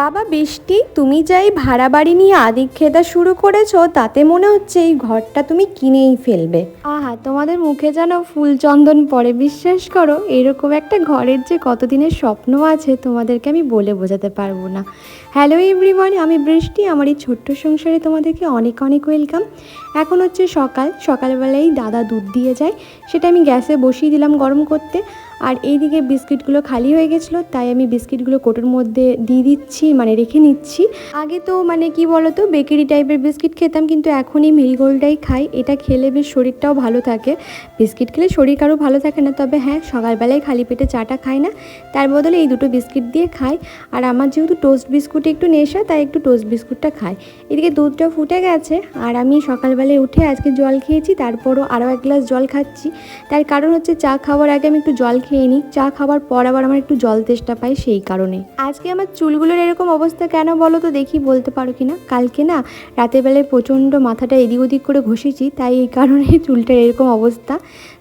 বাবা, বৃষ্টি, তুমি যাই ভাড়া বাড়ি নিয়ে আদিক খেতা শুরু করেছ, তাতে মনে হচ্ছে এই ঘরটা তুমি কিনেই ফেলবে। আহা, তোমাদের মুখে যেন ফুল চন্দন পড়ে, বিশ্বাস করো, এরকম একটা ঘরের যে কতদিনের স্বপ্ন আছে, তোমাদেরকে আমি বলে বোঝাতে পারব না। হ্যালো এভরিওয়ান আমি বৃষ্টি, আমার এই ছোট্ট সংসারে তোমাদেরকে অনেক অনেক ওয়েলকাম এখন হচ্ছে সকাল, সকালবেলায় দাদা দুধ দিয়ে যায়, সেটা আমি গ্যাসে বসিয়ে দিলাম গরম করতে। আর এইদিকে বিস্কিটগুলো খালি হয়ে গেছিল, তাই আমি বিস্কিটগুলো কোটোর মধ্যে দিয়ে দিচ্ছি মানে রেখে নিচ্ছি। আগে তো মানে কি বলতো, বেকারি টাইপের বিস্কিট খেতাম, কিন্তু এখন এই মেরিগোল্ডটাই খাই। এটা খেলে বেশ শরীরটাও ভালো থাকে। বিস্কিট খেলে শরীর কারও ভালো থাকে না, তবে হ্যাঁ সকালবেলায় খালি পেটে চাটা খাই না। তার বদলে এই দুটো বিস্কিট দিয়ে খাই। আর আমার যেহেতু টোস্ট বিস্কুটে একটু নেশা, তাই একটু টোস্ট বিস্কুটটা খাই। এদিকে দুধটা ফুটে গেছে, আর আমি সকালবেলায় উঠে আজকে জল খেয়েছি, তারপরও আরও এক গ্লাস জল খাচ্ছি। তার কারণ হচ্ছে চা খাওয়ার আগে আমি একটু জল খেয়ে নিই, চা খাবার পর আবার আমার একটু জল তেষ্টা পাই সেই কারণে। আজকে আমার চুলগুলোর এরকম অবস্থা কেন বলো তো দেখি বলতে পারো কি না কালকে না রাতের বেলায় প্রচণ্ড মাথাটা এদিক ওদিক করে ঘষেছি, তাই এই কারণে চুলটার এরকম অবস্থা।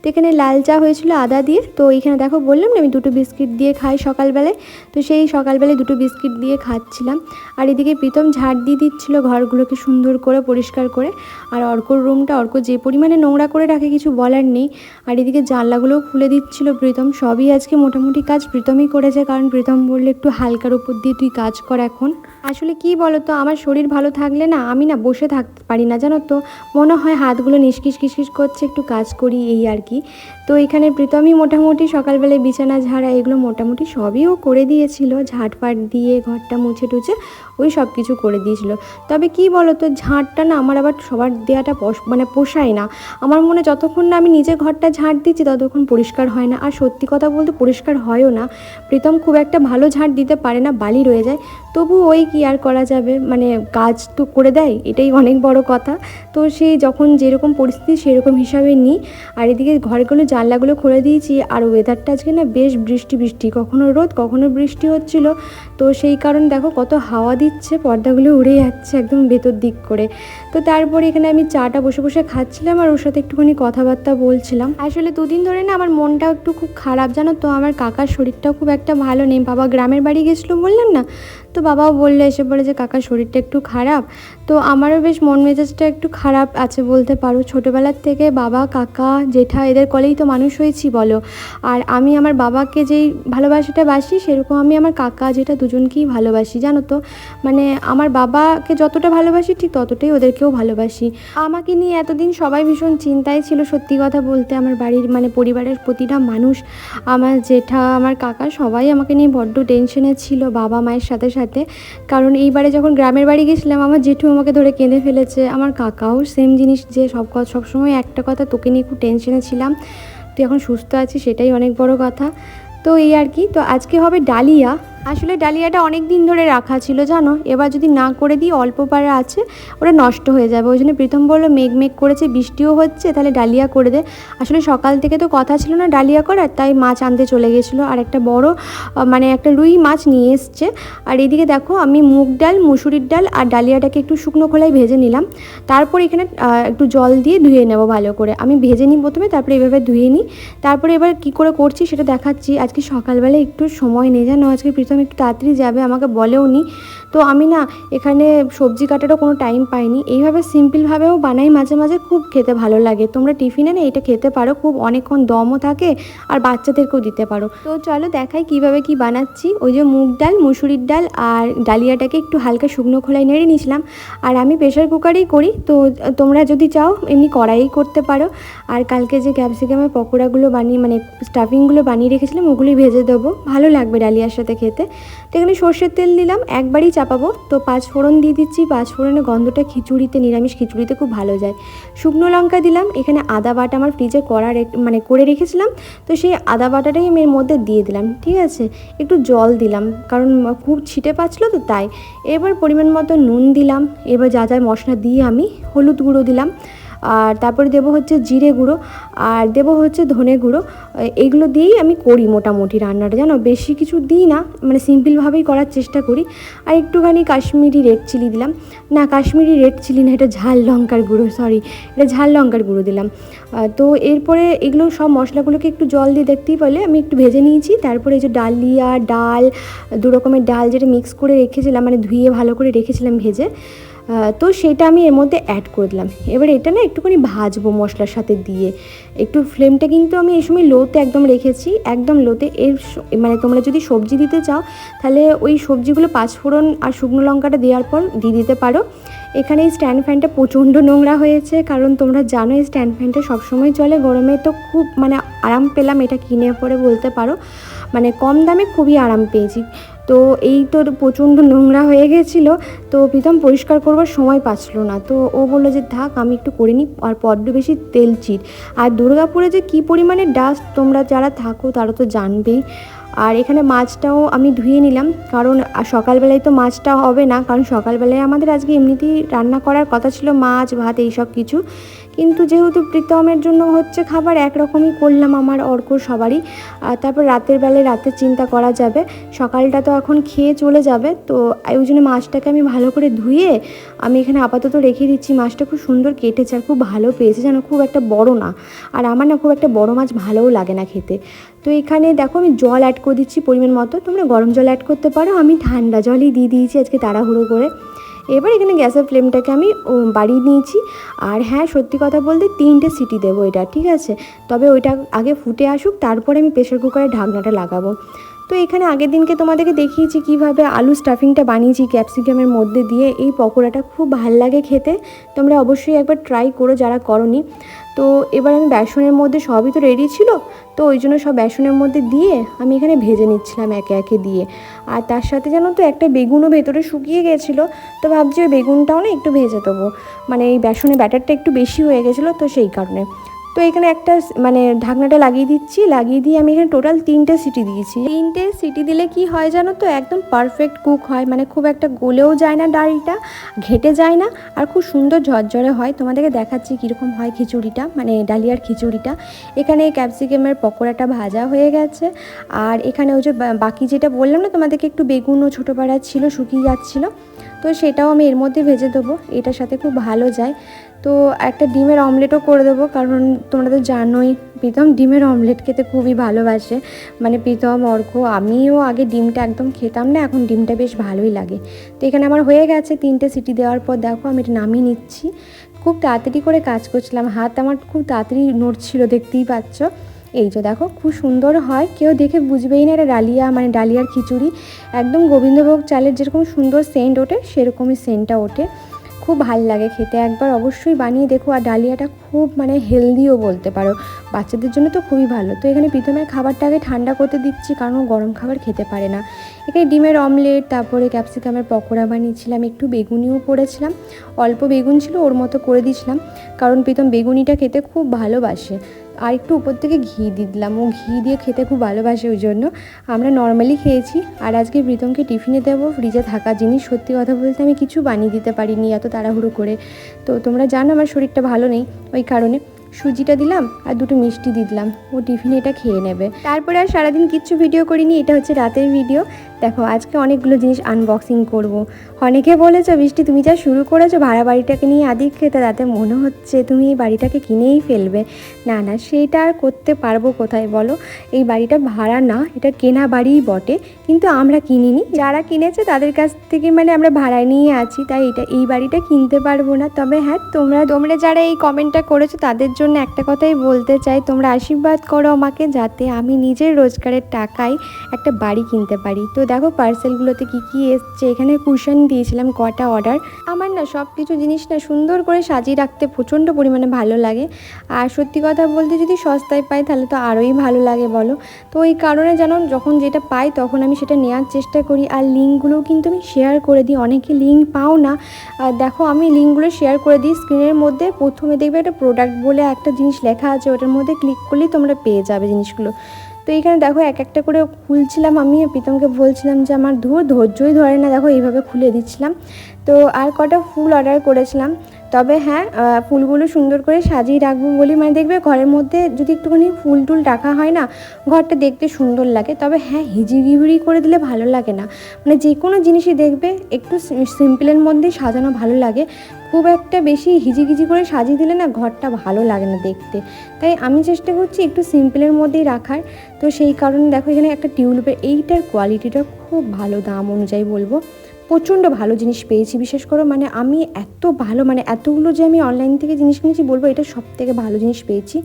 তো এখানে লাল চা হয়েছিল আদা দিয়ে। তো এখানে দেখো বললাম না আমি দুটো বিস্কিট দিয়ে খাই সকালবেলায়। তো সেই সকালবেলায় দুটো বিস্কিট দিয়ে খাচ্ছিলাম। আর এদিকে প্রীতম ঝাড় দিয়ে দিচ্ছিল ঘরগুলোকে সুন্দর করে, পরিষ্কার করে। আর অর্কর রুমটা, অর্ক যে পরিমাণে নোংরা করে রাখে কিছু বলার নেই। আর এদিকে জানলাগুলোও খুলে দিচ্ছিল প্রীতম। সবই আজকে মোটামুটি কাজ প্রীতমই করেছে। কারণ প্রীতম বললে একটু হালকার উপর দিয়ে তুই কাজ কর এখন। আসলে কি বলো তো আমার শরীর ভালো থাকলে না আমি না বসে থাকতে পারি না, জানো তো? মনে হয় হাতগুলো নিষ্কিস কিসকিস করছে, একটু কাজ করি, এই আর কি। তো এখানে প্রীতমই মোটামুটি সকালবেলায় বিছানা, ঝাড়া এগুলো মোটামুটি সবই ও করে দিয়েছিল। ঝাঁটপাট দিয়ে ঘরটা মুছে টুছে ওই সব কিছু করে দিয়েছিল। তবে কি বলো তো ঝাঁটটা না আমার আবার সবার দেওয়াটা মানে পোষায় না। আমার মনে যতক্ষণ না আমি নিজে ঘরটা ঝাঁট দিচ্ছি ততক্ষণ পরিষ্কার হয় না। আর সত্যি কথা বলতে পরিষ্কার হয়ও না। প্রীতম খুব একটা ভালো ঝাঁট দিতে পারে না, বালি রয়ে যায়। তবু ওই কি আর করা যাবে? মানে কাজ তো করে দেয়, এটাই অনেক বড় কথা। তো সেই যখন যেরকম পরিস্থিতি সেরকম হিসাবে নিই। আর এদিকে ঘরগুলো জানলাগুলো খুলে দিয়েছি আর ওয়েদারটা আজকে না বেশ বৃষ্টি বৃষ্টি। কখনো রোদ, কখনো বৃষ্টি হচ্ছিল। তো সেই কারণে দেখো কত হাওয়া দিচ্ছে, পর্দাগুলো উড়ে যাচ্ছে একদম ভেতর দিক করে। তো তারপরে এখানে আমি চাটা বসে বসে খাচ্ছিলাম আর ওর সাথে একটুখানি কথাবার্তা বলছিলাম। আসলে দুদিন ধরে না আমার মনটাও একটু খুব খারাপ, জানো তো? আমার কাকার শরীরটাও খুব একটা ভালো নেই। বাবা গ্রামের বাড়ি গেছিল বললাম না? তো বাবাও বললে, এসে বলে যে কাকার শরীরটা একটু খারাপ। তো আমারও বেশ মন মেজাজটা একটু খারাপ আছে বলতে পারো। ছোটোবেলার থেকে বাবা, কাকা, জেঠা এদের কলেই তো মানুষ হয়েছি বলো। আর আমি আমার বাবাকে যেই ভালোবাসাটা বাসি, সেরকম আমি আমার কাকা যেটা দুজনকেই ভালোবাসি, জানো তো? মানে আমার বাবাকে যতটা ভালোবাসি, ঠিক ততটাই ওদেরকেও ভালোবাসি। আমাকে নিয়ে এতদিন সবাই ভীষণ চিন্তায় ছিল, সত্যি কথা বলতে। আমার বাড়ির মানে পরিবারের প্রতিটা মানুষ, আমার জেঠা, আমার কাকা, সবাই আমাকে নিয়ে বড্ড টেনশনে ছিল। বাবা, মায়ের সাথে সাথে কারণ এইবারে যখন গ্রামের বাড়ি গেছিলাম, আমার জেঠু আমাকে ধরে কেঁদে ফেলেছে। আমার কাকাও সেম জিনিস যে সব কথা সবসময় একটা কথা তোকে নিয়ে খুব টেনশনে ছিলাম। তুই এখন সুস্থ আছিস, সেটাই অনেক বড় কথা। তো এই আর কি। তো আজকে হবে ডালিয়া। আসলে ডালিয়াটা অনেক দিন ধরে রাখা ছিল, জানো? এবার যদি না করে দিই, অল্প পারে আছে, ওটা নষ্ট হয়ে যাবে। ওই জন্য প্রীতম বলল, মেঘ মেঘ করেছে, বৃষ্টিও হচ্ছে, তাহলে ডালিয়া করে দে। আসলে সকাল থেকে তো কথা ছিল না ডালিয়া করার, তাই মাছ আনতে চলে গেছিল। আর একটা বড় মানে একটা রুই মাছ নিয়ে এসছে। আর এদিকে দেখো, আমি মুগ ডাল, মুসুরির ডাল আর ডালিয়াটাকে একটু শুকনো খোলায় ভেজে নিলাম। তারপর এখানে একটু জল দিয়ে ধুয়ে নেব ভালো করে। আমি ভেজে নিই প্রথমে, তারপরে এভাবে ধুয়ে নিই। তারপরে এবার কি করে করছি সেটা দেখাচ্ছি। আজকে সকালবেলা একটু সময় নেই, জানো? আজকে প্রীতম একটু তাড়াতাড়ি যাবে আমাকে বলেও নি তো আমি না এখানে সবজি কাটারও কোনো টাইম পাইনি। এইভাবে সিম্পলভাবেও বানাই, মাঝে মাঝে খুব খেতে ভালো লাগে। তোমরা টিফিনে না এটা খেতে পারো, খুব অনেকক্ষণ দমও থাকে আর বাচ্চাদেরকেও দিতে পারো। তো চলো দেখাই কীভাবে কি বানাচ্ছি। ওই যে মুগ ডাল, মুসুরির ডাল আর ডালিয়াটাকে একটু হালকা শুকনো খোলায় নেড়ে নিয়েছিলাম। আর আমি প্রেশার কুকারেই করি, তো তোমরা যদি চাও এমনি কড়াই করতে পারো। আর কালকে যে ক্যাপসিকামের পকোড়াগুলো বানিয়ে মানে স্টাফিংগুলো বানিয়ে রেখেছিলাম, ওগুলোই ভেজে দেবো। ভালো লাগবে ডালিয়ার সাথে খেতে। তো এখানে সর্ষের তেল দিলাম, একবারই চাপাবো তো পাঁচ ফোড়ন দিয়ে দিচ্ছি। পাঁচ ফোড়নের গন্ধটা খিচুড়িতে, নিরামিষ খিচুড়িতে খুব ভালো যায়। শুকনো লঙ্কা দিলাম। এখানে আদা বাটা আমার ফ্রিজে করা মানে করে রেখেছিলাম। তো সেই আদা বাটাটাই আমি এর মধ্যে দিয়ে দিলাম। ঠিক আছে? একটু জল দিলাম। কারণ খুব ছিটে পাচ্ছিলো তো তাই। এবার পরিমাণ মতো নুন দিলাম। এবার যা যা মশলা দিয়ে আমি হলুদ গুঁড়ো দিলাম। আর তারপরে দেবো হচ্ছে জিরে গুঁড়ো, আর দেবো হচ্ছে ধনে গুঁড়ো এগুলো দিয়েই আমি করি মোটামুটি রান্নাটা, জানো? বেশি কিছু দিই না মানে সিম্পলভাবেই করার চেষ্টা করি। আর একটুখানি কাশ্মীরি রেড চিলি দিলাম। না, কাশ্মীরি রেড চিলি না, এটা ঝাল লঙ্কার গুঁড়ো সরি এটা ঝাল লঙ্কার গুঁড়ো দিলাম। তো এরপরে এগুলো সব মশলাগুলোকে একটু জল দিয়ে দেখতেই পারলে, আমি একটু ভেজে নিয়েছি। তারপরে এই যে ডালিয়া, ডাল, দু রকমের ডাল যেটা মিক্স করে রেখেছিলাম মানে ধুয়ে ভালো করে রেখেছিলাম ভেজে তো সেটা আমি এর মধ্যে অ্যাড করে দিলাম। এবার এটা না একটুখানি ভাজবো মশলার সাথে দিয়ে। একটু ফ্লেমটা কিন্তু আমি এই সময় লোতে একদম রেখেছি। একদম লোতে এর মানে তোমরা যদি সবজি দিতে চাও, তাহলে ওই সবজিগুলো পাঁচফোড়ন আর শুকনো লঙ্কাটা দেওয়ার পর দিয়ে দিতে পারো। এখানে এই স্ট্যান্ড ফ্যানটা প্রচণ্ড নোংরা হয়েছে, কারণ তোমরা জানো এই স্ট্যান্ড ফ্যানটা সবসময় চলে গরমে তো খুব মানে আরাম পেলাম এটা কিনে পরে বলতে পারো। মানে কম দামে খুবই আরাম পেয়েছি। তো এই তো প্রচণ্ড নোংরা হয়ে গেছিল, তো প্রীতম পরিষ্কার করবার সময় পাচ্ছিল না। তো ও বলল যে, থাক, আমি একটু করে নিই, আর বড্ড বেশি তেল চিট আর দুর্গাপুরে যে কী পরিমাণে ডাস্ট তোমরা যারা থাকো, তারা তো জানবেই। আর এখানে মাছটাও আমি ধুয়ে নিলাম, কারণ সকালবেলায় তো মাছটা হবে না, কারণ সকালবেলায় আমাদের আজকে এমনিতেই রান্না করার কথা ছিল, মাছ, ভাত, এইসব কিছু। কিন্তু যেহেতু প্রীতমের জন্য হচ্ছে খাবার, একরকমই করলাম আমার অর্ক সবারই। তারপর রাতের বেলায় রাতের চিন্তা করা যাবে। সকালটা তো এখন খেয়ে চলে যাবে। তো ওই জন্য মাছটাকে আমি ভালো করে ধুয়ে আমি এখানে আপাতত রেখে দিচ্ছি। মাছটা খুব সুন্দর কেটেছে আর খুব ভালো পেয়েছে, যেন খুব একটা বড় না। আর আমার না খুব একটা বড় মাছ ভালোও লাগে না খেতে। তো এখানে দেখো আমি জল অ্যাড করে দিচ্ছি পরিমাণ মতো। তোমরা গরম জল অ্যাড করতে পারো। আমি ঠান্ডা জলই দিয়ে দিয়েছি আজকে তাড়াহুড়ো করে। এবার এখানে গ্যাসের ফ্লেমটাকে আমি বাড়িয়ে নিয়েছি। আর হ্যাঁ সত্যি কথা বলতে তিনটে সিটি দেবো এটা, ঠিক আছে? তবে ওইটা আগে ফুটে আসুক, তারপরে আমি প্রেশার কুকারে ঢাকনাটা লাগাবো। তো এখানে আগের দিনকে তোমাদেরকে দেখিয়েছি কীভাবে আলু স্টাফিংটা বানিয়েছি ক্যাপসিকামের মধ্যে দিয়ে। এই পকোড়াটা খুব ভালো লাগে খেতে। তোমরা অবশ্যই একবার ট্রাই করো যারা করনি। তো এবার আমি বেসনের মধ্যে সবই তো রেডি ছিল। তো ওই জন্য সব বেসনের মধ্যে দিয়ে আমি এখানে ভেজে নিচ্ছিলাম একে একে দিয়ে। আর তার সাথে জানো তো একটা বেগুনও ভেতরে শুকিয়ে গেছিল। তো ভাবছি ওই বেগুনটাও না একটু ভেজে দেবো। মানে এই বেসনের ব্যাটারটা একটু বেশি হয়ে গেছিল তো সেই কারণে। তো এখানে একটা মানে ঢাকনাটা লাগিয়ে দিচ্ছি, লাগিয়ে দিয়ে আমি এখানে টোটাল তিনটে সিটি দিয়েছি। তিনটে সিটি দিলে কি হয় জানো তো? একদম পারফেক্ট কুক হয় মানে খুব একটা গলেও যায় না ডালটা, ঘেটে যায় না, আর খুব সুন্দর ঝরঝরে হয়। তোমাদেরকে দেখাচ্ছি কীরকম হয় খিচুড়িটা মানে ডালিয়ার খিচুড়িটা। এখানে ক্যাপসিকামের পকোড়াটা ভাজা হয়ে গেছে, আর এখানে ওই যে বাকি যেটা বললাম না তোমাদেরকে, একটু বেগুনও ছোটো পাড়া ছিল, শুকিয়ে যাচ্ছিল। তো সেটাও আমি এর মধ্যে ভেজে দেবো। এটার সাথে খুব ভালো যায়। তো একটা ডিমের অমলেটও করে দেবো, কারণ তোমরা তো জানোই, প্রীতম ডিমের অমলেট খেতে খুবই ভালোবাসে। মানে প্রীতম, অর্ক, আমিও আগে ডিমটা একদম খেতাম না, এখন ডিমটা বেশ ভালোই লাগে। তো এখানে আমার হয়ে গেছে তিনটে সিটি দেওয়ার পর দেখো আমি এটা নামিয়ে নিচ্ছি। খুব তাড়াতাড়ি করে কাজ করছিলাম। হাত আমার খুব তাড়াতাড়ি নড়ছিল, দেখতেই পাচ্ছ। এই যে দেখো, খুব সুন্দর হয়। কেউ দেখে বুঝবেই না এটা ডালিয়া মানে ডালিয়ার খিচুড়ি। একদম গোবিন্দভোগ চালের যেরকম সুন্দর সেন্ট ওঠে, সেরকমই সেন্টটা ওঠে। খুব ভালো লাগে খেতে। একবার অবশ্যই বানিয়ে দেখো। আর ডালিয়াটা খুব মানে হেলদিও বলতে পারো। বাচ্চাদের জন্য তো খুবই ভালো। তো এখানে প্রথমের খাবারটাকে ঠান্ডা করতে দিচ্ছি, কারণ গরম খাবার খেতে পারে না। এখানে ডিমের অমলেট তারপরে ক্যাপসিকামের পকোড়া বানিয়েছিলাম। একটু বেগুনিও করেছিলাম। অল্প বেগুন ছিল, ওর মতো করে দিয়েছিলাম। কারণ প্রীতম বেগুনিটা খেতে খুব ভালোবাসে। আর একটু উপর থেকে ঘি দিয়ে দিলাম। ও ঘি দিয়ে খেতে খুব ভালোবাসে ওই জন্য। আমরা নর্মালি খেয়েছি। আর আজকে প্রীতমকে টিফিনে দেবো। ফ্রিজে থাকা জিনিস। সত্যি কথা বলতে আমি কিছু বানিয়ে দিতে পারিনি এত তাড়াহুড়ো করে। তো তোমরা জানো আমার শরীরটা ভালো নেই ওই কারণে। সুজিটা দিলাম আর দুটো মিষ্টি দিয়ে দিলাম। ও টিফিনে এটা খেয়ে নেবে। তারপরে আর সারাদিন কিচ্ছু ভিডিও করিনি, এটা হচ্ছে রাতের ভিডিও। দেখো, আজকে অনেকগুলো জিনিস আনবক্সিং করব। অনেকে বলেছ, বৃষ্টি, তুমি যা শুরু করেছ ভাড়া বাড়িটাকে নিয়ে আদিক খেতে, তাতে মনে হচ্ছে তুমি এই বাড়িটাকে কিনেই ফেলবে। না না সেইটা আর করতে পারব কোথায় বলো? এই বাড়িটা ভাড়া না, এটা কেনা বাড়িই বটে। কিন্তু আমরা কিনিনি। যারা কিনেছে তাদের কাছ থেকে মানে আমরা ভাড়ায় নিয়ে আছি, তাই এটা, এই বাড়িটা কিনতে পারব না। তবে হ্যাঁ তোমরা তোমরা যারা এই কমেন্টটা করেছ, তাদের জন্য একটা কথাই বলতে চাই, তোমরা আশীর্বাদ করো আমাকে যাতে আমি নিজের রোজগারের টাকায় একটা বাড়ি কিনতে পারি। তো দেখো পার্সেলগুলোতে কি কি এসছে, এখানে কুশন দিয়েছিলাম কটা অর্ডার। আমার না সব কিছু জিনিস না সুন্দর করে সাজিয়ে রাখতে প্রচণ্ড পরিমাণে ভালো লাগে। আর সত্যি কথা বলতে যদি সস্তায় পাই তাহলে তো আরোই ভালো লাগে বলো। তো ওই কারণে যেন যখন যেটা পাই তখন আমি সেটা নেওয়ার চেষ্টা করি। আর লিঙ্কগুলোও কিন্তু আমি শেয়ার করে দিই, অনেকে লিঙ্ক পাও না। দেখো আমি লিঙ্কগুলো শেয়ার করে দিই, স্ক্রিনের মধ্যে প্রথমে দেখবে একটা প্রোডাক্ট বলে একটা জিনিস লেখা আছে, ওটার মধ্যে ক্লিক করলেই তোমরা পেয়ে যাবে জিনিসগুলো। তো এখানে দেখো এক একটা করে খুলছিলাম আমি, প্রীতমকে বলছিলাম যে আমার ধূর ধৈর্যই ধরে না, দেখো এইভাবে খুলে দিচ্ছিলাম। তো আর কটা ফুল অর্ডার করেছিলাম। তবে হ্যাঁ ফুলগুলো সুন্দর করে সাজিয়ে রাখব বলি মানে দেখবে ঘরের মধ্যে যদি একটুখানি ফুল টুল রাখা হয় না, ঘরটা দেখতে সুন্দর লাগে। তবে হ্যাঁ হিজিগিরি করে দিলে ভালো লাগে না। মানে যে কোনো জিনিসই দেখবে, একটু সিম্পলের মধ্যেই সাজানো ভালো লাগে। খুব একটা বেশি হিজিগিজি করে সাজিয়ে দিলে না ঘরটা ভালো লাগে না দেখতে। তাই আমি চেষ্টা করছি একটু সিম্পলের মধ্যেই রাখার। তো সেই কারণে দেখো এখানে একটা টিউলিপের, এইটার কোয়ালিটিটা খুব ভালো দাম অনুযায়ী বলব। প্রচণ্ড ভালো জিনিস পেয়েছি, বিশেষ করে মানে আমি এত ভালো মানে এতগুলো যে আমি অনলাইন থেকে জিনিস কিনেছি, বলব এটা সব থেকে ভালো জিনিস পেয়েছি।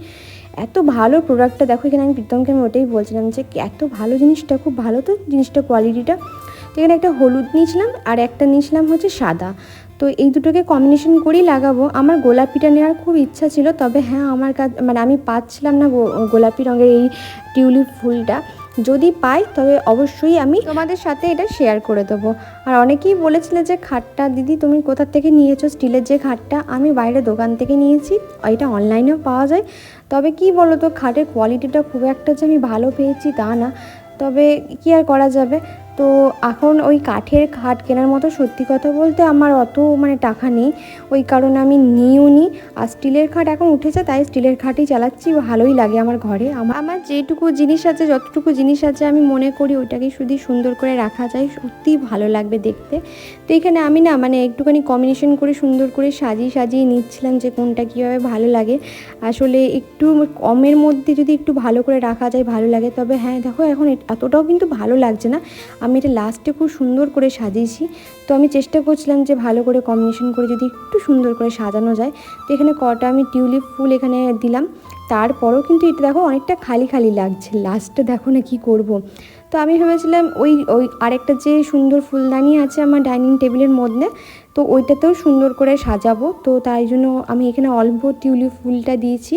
এত ভালো প্রোডাক্টটা দেখো, এখানে আমি প্রীতমকে আমি ওটাই বলছিলাম যে এত ভালো জিনিসটা, খুব ভালো তো জিনিসটা কোয়ালিটিটা তো এখানে একটা হলুদ নিয়েছিলাম আর একটা নিয়েছিলাম হচ্ছে সাদা। তো এই দুটোকে কম্বিনেশন করেই লাগাবো। আমার গোলাপিটা নেওয়ার খুব ইচ্ছা ছিল, তবে হ্যাঁ আমার কাছে মানে আমি পাচ্ছিলাম না গোলাপি রঙের এই টিউলিপ ফুলটা। যদি পাই, তবে অবশ্যই আমি তোমাদের সাথে এটা শেয়ার করে দেবো। আর অনেকেই বলেছিলে যে, খাটটা দিদি, তুমি কোথা থেকে নিয়েছো? স্টিলের যে খাটটা আমি বাইরে দোকান থেকে নিয়েছি, এটা অনলাইনেও পাওয়া যায়। তবে কি বলো তো খাটের কোয়ালিটিটা খুব একটা যে আমি ভালো পেয়েছি তা না। তবে কি আর করা যাবে? তো এখন ওই কাঠের খাট কেনার মতো সত্যি কথা বলতে আমার অত মানে টাকা নেই। ওই কারণে আমি নিয়েও নি। আর স্টিলের খাট এখন উঠেছে, তাই স্টিলের খাটই চালাচ্ছি। ভালোই লাগে আমার ঘরে। আমার যেটুকু জিনিস আছে, যতটুকু জিনিস আছে আমি মনে করি ওইটাকে শুধু সুন্দর করে রাখা যায়। সত্যিই ভালো লাগবে দেখতে। তো এখানে আমি না মানে একটুখানি কম্বিনেশন করে সুন্দর করে সাজিয়ে সাজিয়ে নিচ্ছিলাম যে কোনটা কীভাবে ভালো লাগে। আসলে একটু কমের মধ্যে যদি একটু ভালো করে রাখা যায়, ভালো লাগে। তবে হ্যাঁ দেখো এখন এতটাও কিন্তু ভালো লাগছে না। আমি এটা লাস্টে খুব সুন্দর করে সাজিয়েছি। তো আমি চেষ্টা করছিলাম যে ভালো করে কম্বিনেশন করে যদি একটু সুন্দর করে সাজানো যায়, তো এখানে কটা আমি টিউলিপ ফুল এখানে দিলাম। তারপরেও কিন্তু এটা দেখো অনেকটা খালি খালি লাগছে। লাস্টে দেখো না কি করব। তো আমি ভেবেছিলাম ওই ওই আরেকটা যে সুন্দর ফুলদানি আছে আমার ডাইনিং টেবিলের মধ্যে তো ওইটাতেও সুন্দর করে সাজাবো। তো তাই জন্য আমি এখানে অল্প টিউলিপ ফুলটা দিয়েছি,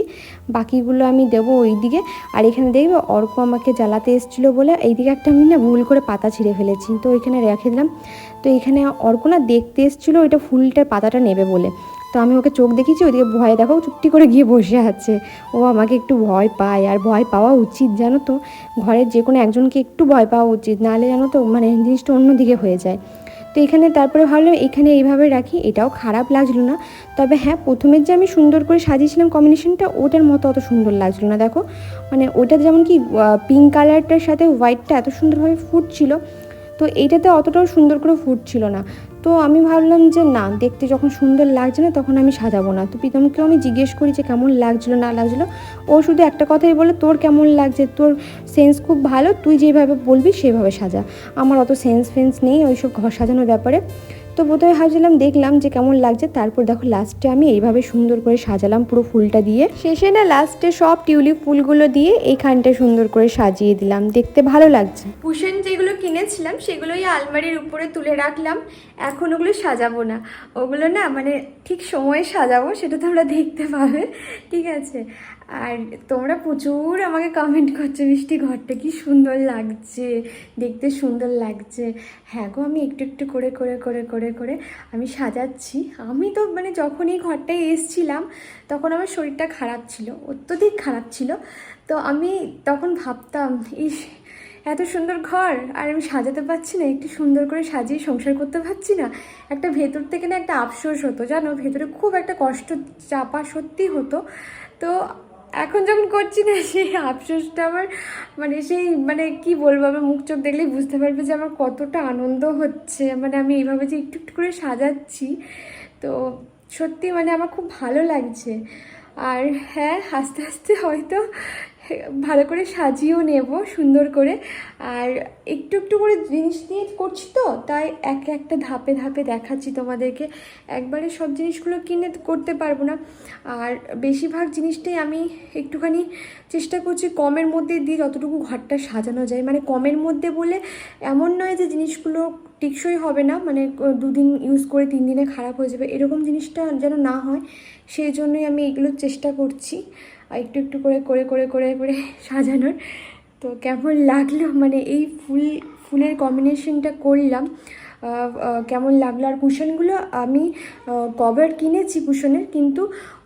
বাকিগুলো আমি দেবো ওই দিকে আর এখানে দেখবে অর্ক আমাকে জ্বালাতে এসেছিল বলে এইদিকে একটা আমি না ভুল করে পাতা ছিঁড়ে ফেলেছি, তো ওইখানে রেখে দিলাম। তো এখানে অর্ক না দেখতে এসেছিল ওইটা ফুলটার পাতাটা নেবে বলে। তো আমি ওকে চোখ দেখিয়েছি, ওইদিকে ভয়ে দেখো চুপটি করে গিয়ে বসে আছে। ও আমাকে একটু ভয় পায়, আর ভয় পাওয়া উচিত জানো তো? ঘরের যে কোনো একজনকে একটু ভয় পাওয়া উচিত, নাহলে জানো তো মানে জিনিসটা অন্যদিকে হয়ে যায়। তো এখানে তারপরে ভাবলাম, এখানে এইভাবে রাখি, এটাও খারাপ লাগল না। তবে হ্যাঁ প্রথমের যে আমি সুন্দর করে সাজিয়েছিলাম কম্বিনেশনটা ওটার মতো অত সুন্দর লাগছিল না, দেখো। মানে ওটা যেমন কি পিঙ্ক কালারটার সাথে হোয়াইটটা এত সুন্দরভাবে ফুটছিল, তো এইটাতে অতটাও সুন্দর করে ফুটছিল না। তো আমি ভাবলাম যে না, দেখতে যখন সুন্দর লাগছে না তখন আমি সাজাবো না। তো প্রীতমকেও আমি জিজ্ঞেস করি যে কেমন লাগছিল, না লাগছিল? ও শুধু একটা কথাই বলে, তোর কেমন লাগছে? তোর সেন্স খুব ভালো, তুই যেভাবে বলবি সেভাবে সাজা। আমার অত সেন্স ফেন্স নেই ওইসব ঘর সাজানোর ব্যাপারে। তো প্রথমে ভাবছিলাম দেখলাম যে কেমন লাগছে। তারপর দেখো লাস্টে আমি এইভাবে সুন্দর করে সাজালাম পুরো ফুলটা দিয়ে। শেষে না লাস্টে সব টিউলিপ ফুলগুলো দিয়ে এইখানটা সুন্দর করে সাজিয়ে দিলাম। দেখতে ভালো লাগছে। কুশন যেগুলো কিনেছিলাম, সেগুলোই আলমারির উপরে তুলে রাখলাম। এখন ওগুলো সাজাবো না। ওগুলো না মানে ঠিক সময়ে সাজাবো, সেটা তোমরা দেখতে পাবে। ঠিক আছে। আর তোমরা প্রচুর আমাকে কমেন্ট করছ, মিষ্টি ঘরটা কি সুন্দর লাগছে, দেখতে সুন্দর লাগছে। হ্যাঁ গো, আমি একটু একটু করে করে করে করে করে আমি সাজাচ্ছি। আমি তো মানে যখন এই ঘরটায় এসছিলাম, তখন আমার শরীরটা খারাপ ছিল, অত্যধিক খারাপ ছিল। তো আমি তখন ভাবতাম, ইস, এত সুন্দর ঘর, আর আমি সাজাতে পারছি না, একটু সুন্দর করে সাজিয়ে সংসার করতে পারছি না। একটা ভেতর থেকে না একটা আফসোস হতো, জানো? ভেতরে খুব একটা কষ্ট চাপা সত্যি হতো। তো এখন যখন করছি না, সেই আফসোসটা আমার মানে সেই মানে কি বলব, আমার মুখ চোখ দেখলেই বুঝতে পারবে যে আমার কতটা আনন্দ হচ্ছে। মানে আমি এইভাবে যে একটু একটু করে সাজাচ্ছি, তো সত্যি মানে আমার খুব ভালো লাগছে। আর হ্যাঁ আস্তে আস্তে হয়তো ভালো করে সাজিয়েও নেব, সুন্দর করে। আর একটু একটু করে জিনিস নিয়ে করছি তো, তাই এক একটা ধাপে ধাপে দেখাচ্ছি তোমাদেরকে। একবারে সব জিনিসগুলো কিনে করতে পারব না। আর বেশিরভাগ জিনিসটাই আমি একটুখানি চেষ্টা করছি কমের মধ্যে দিয়ে যতটুকু ঘরটা সাজানো যায়। মানে কমের মধ্যে বলে এমন নয় যে জিনিসগুলো টিকসই হবে না মানে দুদিন ইউজ করে তিন দিনে খারাপ হয়ে যাবে। এরকম জিনিসটা যেন না হয়, সেই জন্যই আমি এগুলোর চেষ্টা করছি। একটু একটু করে করে করে করে করে সাজানোর। তো কেমন লাগল? মানে এই ফুল, ফুলের কম্বিনেশনটা করলাম। কেমন লাগল? আর কুশনগুলো আমি কভার কিনেছি কুশনের, কিন্তু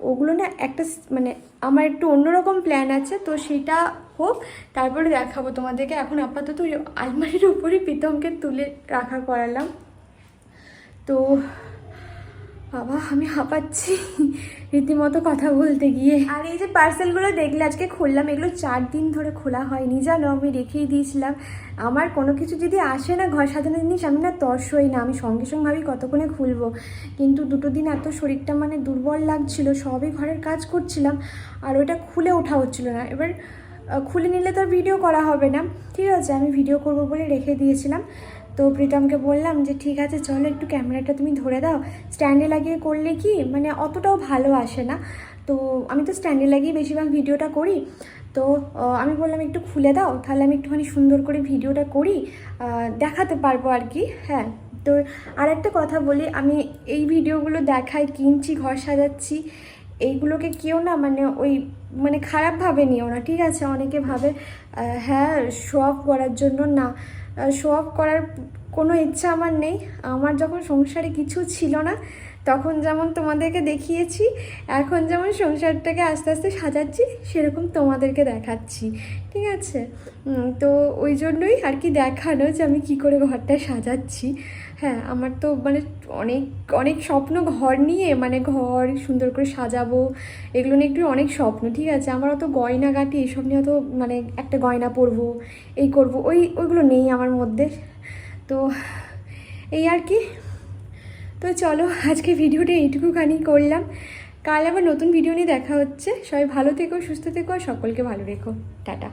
ওগুলো না একটা মানে আমার একটু অন্যরকম প্ল্যান আছে। তো সেটা হোক, তারপরে দেখাবো তোমাদেরকে। এখন আপাতত আলমারির উপরে প্রীতমকে তুলে রাখা করালাম। তো বাবা, আমি হাঁপাচ্ছি। রীতিমতো কথা বলতে গিয়ে। আর এই যে পার্সেলগুলো দেখলে, আজকে খুললাম, এগুলো চার দিন ধরে খোলা হয়নি। জানো, আমি রেখেই দিয়েছিলাম। আমার কোনো কিছু যদি আসে না, ঘর সাজানো জিনিস, আমি না তর্স হই না। আমি সঙ্গে সঙ্গে ভাবি কতক্ষণে খুলবো। কিন্তু দুটো দিন এত শরীরটা মানে দুর্বল লাগছিল, সবই ঘরের কাজ করছিলাম। আর ওটা খুলে ওঠা হচ্ছিল না। এবার খুলে নিলে তো ভিডিও করা হবে না। ঠিক আছে, আমি ভিডিও করব বলে রেখে দিয়েছিলাম। তো প্রীতমকে বললাম যে, ঠিক আছে, চলো একটু ক্যামেরাটা তুমি ধরে দাও। স্ট্যান্ডে লাগিয়ে করলে কি মানে অতটাও ভালো আসে না। তো আমি তো স্ট্যান্ডে লাগিয়ে বেশিরভাগ ভিডিওটা করি। তো আমি বললাম, একটু খুলে দাও, তাহলে আমি একটুখানি সুন্দর করে ভিডিওটা করি দেখাতে পারব আর কি। হ্যাঁ তো আর একটা কথা বলি, আমি এই ভিডিওগুলো দেখাই, কিনছি, ঘর সাজাচ্ছি, এইগুলোকে কেউ না মানে ওই মানে খারাপভাবে নিও না, ঠিক আছে? অনেকে ভাবে হ্যাঁ শো অফ করার জন্য না। শো অফ করার কোনো ইচ্ছা আমার নেই। আমার যখন সংসারে কিছু ছিল না তখন যেমন তোমাদেরকে দেখিয়েছি, এখন যেমন সংসারটাকে আস্তে আস্তে সাজাচ্ছি, সেরকম তোমাদেরকে দেখাচ্ছি। ঠিক আছে? তো ওই জন্যই আর কি দেখানো যে আমি কি করে ঘরটা সাজাচ্ছি। হ্যাঁ আমার তো মানে অনেক অনেক স্বপ্ন ঘর নিয়ে মানে ঘর সুন্দর করে সাজাবো, এগুলো নিয়ে একটু অনেক স্বপ্ন, ঠিক আছে? আমার অত গয়না গাটি এসব নিয়ে অত মানে একটা গয়না পরবো, এই করব, ওই, ওইগুলো নেই আমার মধ্যে। তো এই আর কি। তো চলো, আজকে ভিডিওটা এইটুকুখানি করলাম। কাল আবার নতুন ভিডিও নিয়ে দেখা হচ্ছে। সবাই ভালো থেকো, সুস্থ থেকো, আর সকলকে ভালো রেখো। টাটা।